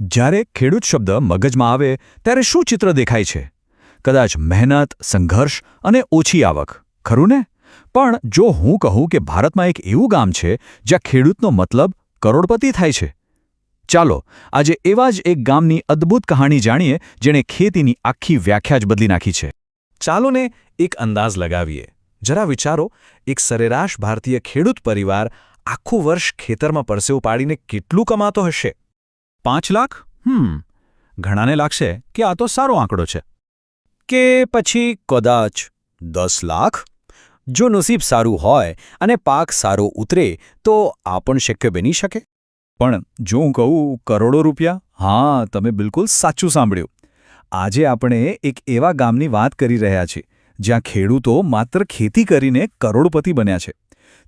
જ્યારે ખેડૂત શબ્દ મગજમાં આવે, ત્યારે શું ચિત્ર દેખાય છે? કદાચ મહેનત, સંઘર્ષ અને ઓછી આવક. ખરું ને? પણ જો હું કહું કે ભારતમાં એક એવું ગામ છે, જ્યાં ખેડૂતનો મતલબ કરોડપતિ થાય છે. ચાલો, આજે એવા જ એક ગામની અદ્ભુત કહાણી જાણીએ, જેણે ખેતીની આખી વ્યાખ્યા જ બદલી નાખી છે. ચાલો ને એક અંદાજ લગાવીએ. જરા વિચારો, એક સરેરાશ ભારતીય ખેડૂત પરિવાર આખું વર્ષ ખેતરમાં પરસેવું પાડીને કેટલું કમાતો હશે? પાંચ લાખ? હમ, ઘણાને લાગશે કે આ તો સારો આંકડો છે. કે પછી કદાચ દસ લાખ? જો નસીબ સારું હોય અને પાક સારો ઉતરે, તો આ પણ શક્ય બની શકે? પણ જો હું કહું કરોડો રૂપિયા? હા, તમે બિલકુલ સાચું સાંભળ્યું. આજે આપણે એક એવા ગામની વાત કરી રહ્યા છીએ, જ્યાં ખેડૂતો માત્ર ખેતી કરીને કરોડપતિ બન્યા છે.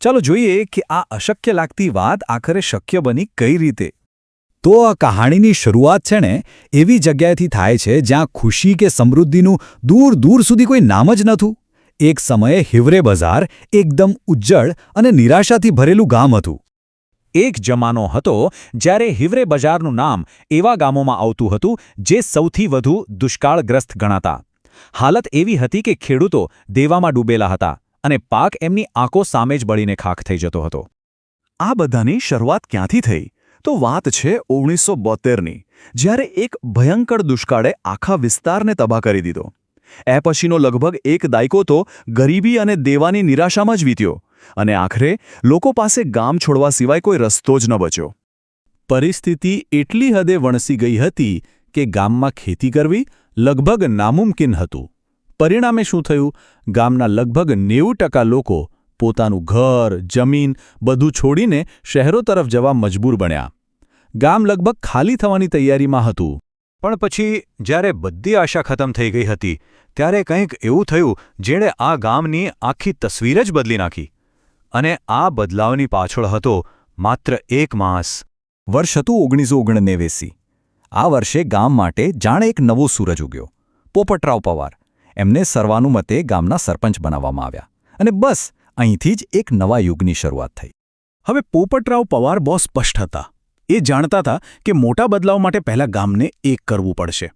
ચાલો જોઈએ કે આ અશક્ય લાગતી વાત આખરે શક્ય બની કઈ રીતે? તો આ કહાણીની શરૂઆત છે ને એવી જગ્યાએથી થાય છે જ્યાં ખુશી કે સમૃદ્ધિનું દૂર દૂર સુધી કોઈ નામ જ નહોતું એક સમયે હિવરે બજાર એકદમ ઉજ્જળ અને નિરાશાથી ભરેલું ગામ હતું. એક જમાનો હતો જ્યારે હિવરે બજારનું નામ એવા ગામોમાં આવતું હતું જે સૌથી વધુ દુષ્કાળગ્રસ્ત ગણાતા. હાલત એવી હતી કે ખેડૂતો દેવામાં ડૂબેલા હતા અને પાક એમની આંખો સામે જ બળીને ખાખ થઈ જતો હતો. આ બધાની શરૂઆત ક્યાંથી થઈ? તો વાત છે ઓગણીસો બોતેરની, જ્યારે એક ભયંકર દુષ્કાળે આખા વિસ્તારને તબાહ કરી દીધો. એ પછીનો લગભગ એક દાયકો તો ગરીબી અને દેવાની નિરાશામાં જ વીત્યો, અને આખરે લોકો પાસે ગામ છોડવા સિવાય કોઈ રસ્તો જ ન બચ્યો. પરિસ્થિતિ એટલી હદે વણસી ગઈ હતી કે ગામમાં ખેતી કરવી લગભગ નામુમકિન હતું. પરિણામે શું થયું? ગામના લગભગ નેવું લોકો પોતાનું ઘર, જમીન બધું છોડીને શહેરો તરફ જવા મજબૂર બન્યા. ગામ લગભગ ખાલી થવાની તૈયારીમાં હતું. પણ પછી જ્યારે બધી આશા ખતમ થઈ ગઈ હતી, ત્યારે કંઈક એવું થયું જેણે આ ગામની આખી તસવીર જ બદલી નાખી. અને આ બદલાવની પાછળ હતો માત્ર એક માસ. વર્ષ હતું ઓગણીસો ઓગણનેવેસી આ વર્ષે ગામ માટે જાણે એક નવો સૂરજ ઉગ્યો. પોપટરાવ પવાર. એમને સર્વાનુમતે ગામના સરપંચ બનાવવામાં આવ્યા. અને બસ અહીંથી જ એક નવા યુગની શરૂઆત થઈ. હવે પોપટરાવ પવાર બહુ સ્પષ્ટ હતા. એ જાણતા હતા કે મોટા બદલાવ માટે પહેલા ગામને એક કરવું પડશે.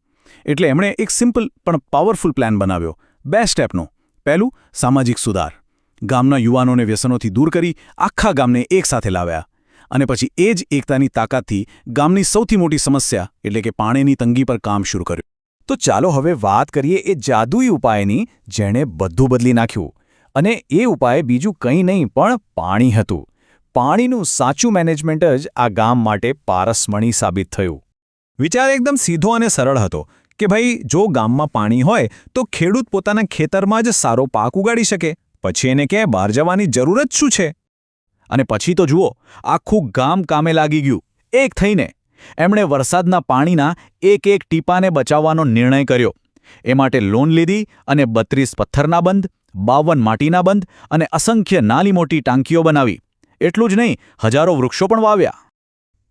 એટલે એમણે એક સિમ્પલ પણ પાવરફુલ પ્લાન બનાવ્યો. બે સ્ટેપનો. પહેલું, સામાજિક સુધાર. ગામના યુવાનોને વ્યસનોથી દૂર કરી આખા ગામને એકસાથે લાવ્યા. અને પછી એ જ એકતાની તાકાતથી ગામની સૌથી મોટી સમસ્યા, એટલે કે પાણીની તંગી પર કામ શરૂ કર્યું. તો ચાલો હવે વાત કરીએ એ જાદુઈ ઉપાયની, જેણે બધું બદલી નાખ્યું. અને એ ઉપાય બીજું કંઈ નહીં, પણ પાણી હતું. પાણીનું સાચું મેનેજમેન્ટ જ આ ગામ માટે પારસમણી સાબિત થયું. વિચાર એકદમ સીધો અને સરળ હતો કે ભાઈ, જો ગામમાં પાણી હોય, તો ખેડૂત પોતાના ખેતરમાં જ સારો પાક ઉગાડી શકે. પછી એને ક્યાંય બહાર જવાની જરૂર જ શું છે? અને પછી તો જુઓ, આખું ગામ કામે લાગી ગયું. એક થઈને એમણે વરસાદના પાણીના એક એક ટીપાને બચાવવાનો નિર્ણય કર્યો. એ માટે લોન લીધી અને બત્રીસ પથ્થરના બંધ બાવન માટીના બંધ અને અસંખ્ય નાની મોટી ટાંકીઓ બનાવી. એટલું જ નહીં, હજારો વૃક્ષો પણ વાવ્યા.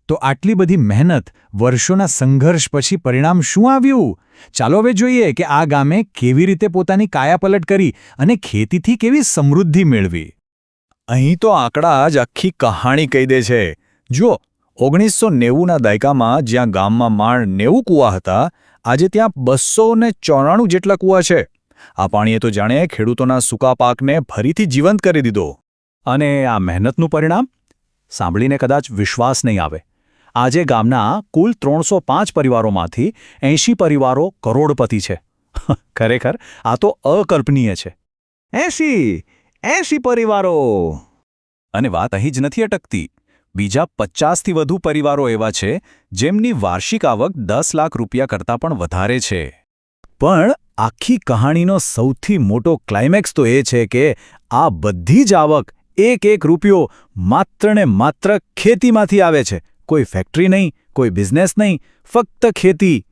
તો આટલી બધી મહેનત, વર્ષોના સંઘર્ષ પછી પરિણામ શું આવ્યું? ચાલો હવે જોઈએ કે આ ગામે કેવી રીતે પોતાની કાયાપલટ કરી અને ખેતીથી કેવી સમૃદ્ધિ મેળવી. અહીં તો આંકડા જ આખી કહાણી કહી દે છે. જુઓ, ઓગણીસો નેવુંના દાયકામાં જ્યાં ગામમાં માણ નેવું કૂવા હતા, આજે ત્યાં બસો ને ચોરાણું જેટલા કૂવા છે. આ પાણીએ તો જાણે ખેડૂતોના સૂકા પાકને ફરીથી જીવંત કરી દીધો. અને આ મહેનતનું પરિણામ? સાંભળીને કદાચ વિશ્વાસ નહીં આવે. આજે ગામના કુલ ત્રણસો પરિવારોમાંથી એંશી પરિવારો કરોડપતિ છે. ખરેખર, આ તો અકલ્પનીય છે. એંશી! એંશી પરિવારો! અને વાત અહીં જ નથી અટકતી. બીજા પચાસથી વધુ પરિવારો એવા છે, જેમની વાર્ષિક આવક દસ લાખ રૂપિયા કરતાં પણ વધારે છે. પણ આખી કહાણીનો સૌથી મોટો ક્લાઇમેક્સ તો એ છે કે આ બધી જ આવક એક એક રૂપિયો માત્ર ને માત્ર ખેતીમાંથી આવે છે. કોઈ ફેક્ટરી નહીં, કોઈ બિઝનેસ નહીં, ફક્ત ખેતી.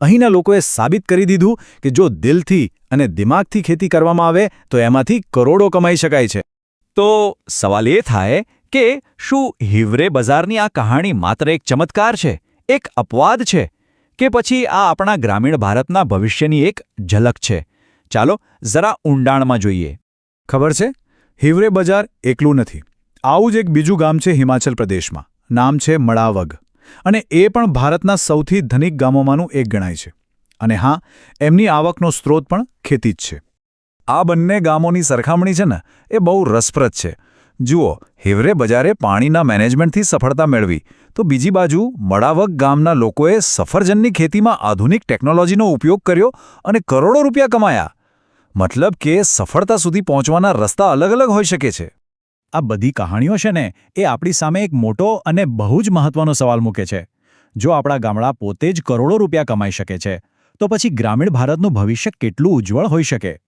અહીંના લોકોએ સાબિત કરી દીધું કે જો દિલથી અને દિમાગથી ખેતી કરવામાં આવે, તો એમાંથી કરોડો કમાઈ શકાય છે. તો સવાલ એ થાય કે શું હિવરે બજારની આ કહાણી માત્ર એક ચમત્કાર છે? એક અપવાદ છે? કે પછી આ આપણા ગ્રામીણ ભારતના ભવિષ્યની એક ઝલક છે. ચાલો જરા ઊંડાણમાં જોઈએ. ખબર છે? હિવરે બજાર એકલું નથી. આવું જ એક બીજું ગામ છે હિમાચલ પ્રદેશમાં. નામ છે મળાવગ અને એ પણ ભારતના સૌથી ધનિક ગામોમાંનું એક ગણાય છે. અને હા, એમની આવકનો સ્ત્રોત પણ ખેતી જ છે. આ બંને ગામોની સરખામણી છે ને, એ બહુ રસપ્રદ છે. જુઓ, હેવરે બજારે પાણીના મેનેજમેન્ટથી સફળતા મેળવી. તો બીજી બાજુ, મડાવક ગામના લોકોએ સફરજનની ખેતીમાં આધુનિક ટેકનોલોજીનો ઉપયોગ કર્યો અને કરોડો રૂપિયા કમાયા. મતલબ કે સફળતા સુધી પહોંચવાના રસ્તા અલગ અલગ હોઈ શકે છે. આ બધી કહાણીઓ છે ને, એ આપણી સામે એક મોટો અને બહુ જ મહત્વનો સવાલ મૂકે છે. જો આપણા ગામડા પોતે જ કરોડો રૂપિયા કમાઈ શકે છે, તો પછી ગ્રામીણ ભારતનું ભવિષ્ય કેટલું ઉજ્જવળ હોઈ શકે?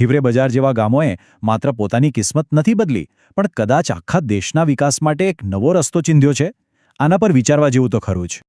હિવરે બજાર જેવા ગામોએ માત્ર પોતાની કિસ્મત નથી બદલી, પણ કદાચ આખા દેશના વિકાસ માટે એક નવો રસ્તો ચિંધ્યો છે. આના પર વિચારવા જેવું તો ખરું જ.